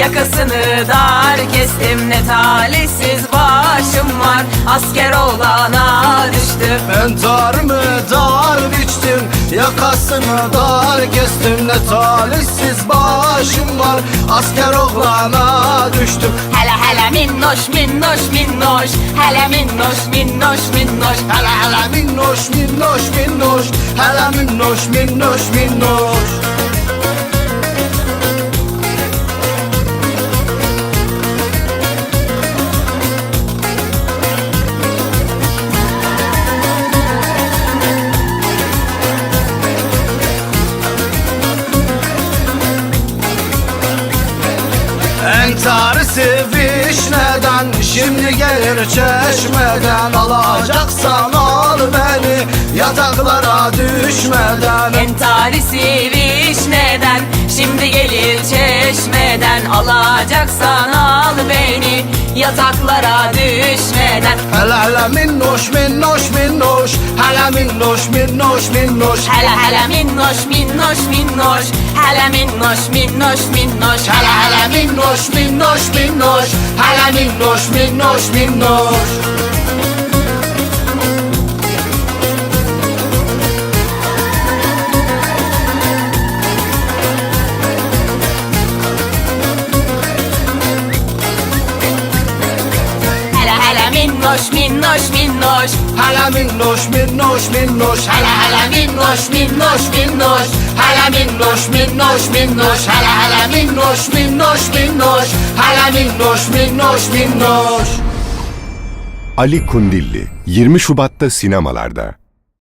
Yakasını dar kestim. Ne talihsiz başım var Asker olana düştüm. Ben dar mı dar biçtim Yakasını dar kestim. Ne talihsiz başım var Asker oğlana düştüm. Hele hele minnoş minnoş minnoş. Hele minnoş minnoş minnoş. Hele hele minnoş minnoş minnoş. Hele minnoş minnoş minnoş Entarisi vişneden Şimdi gelir çeşmeden Alacaksan al beni. Yataklara düşmeden. Entarisi vişneden Şimdi gelir çeşmeden Alacaksan al beni. Yataklara düşmeden. Hele hele minnoş minnoş minnoş. Hele minnoş minnoş minnoş. Hele hele minnoş minnoş minnoş. Hele minnoş minnoş minnoş. Hele hele minnoş minnoş minnoş Hele minnoş minnoş minnoş minnoş minnoş minnoş. Hele minnoş minnoş minnoş. Hele hele minnoş minnoş minnoş. Hele minnoş minnoş minnoş. Hele hele minnoş minnoş minnoş. Hele minnoş minnoş minnoş. Ali Kundilli 20 Şubat'ta sinemalarda.